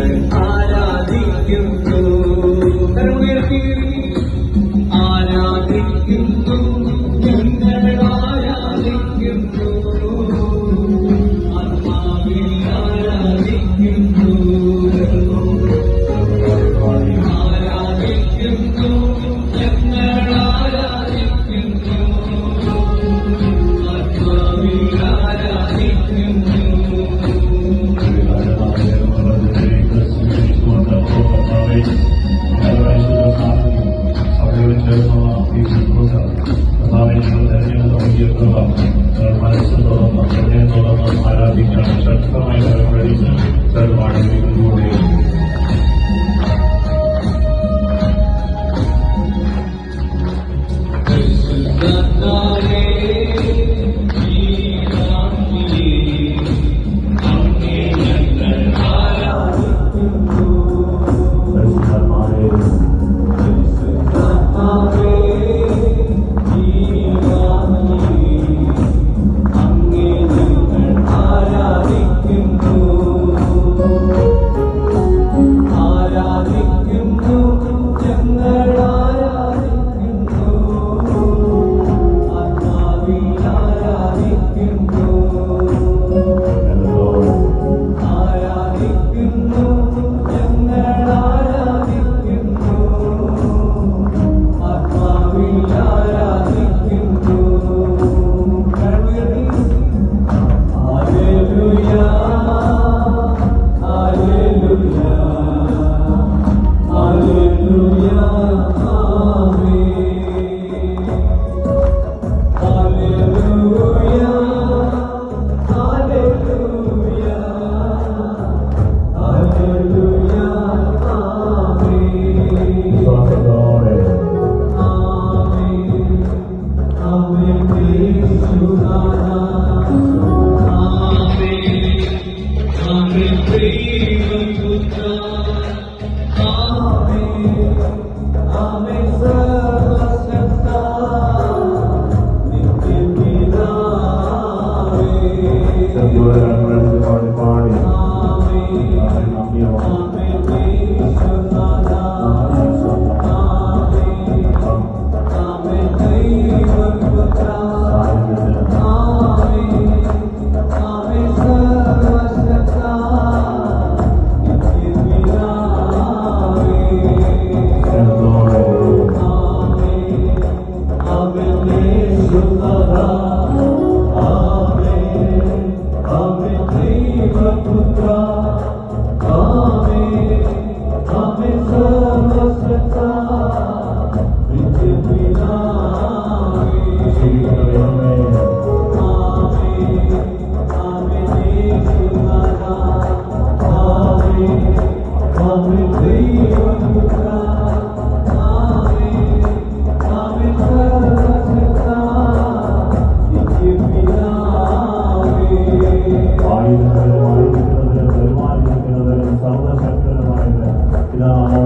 ആരാധിക്കുന്നു. ആരാധിക്കുന്നു. ഞങ്ങൾ ആരാധിക്കുന്നു. ആത്മാവിൽ ആരാധിക്കുന്നു. ആരാധിക്കുന്നു. ഞങ്ങൾ ആരാധിക്കുന്നു. ആത്മാവിൽ ആരാധിക്കുന്നു.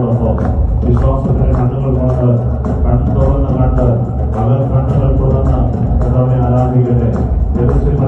の方の方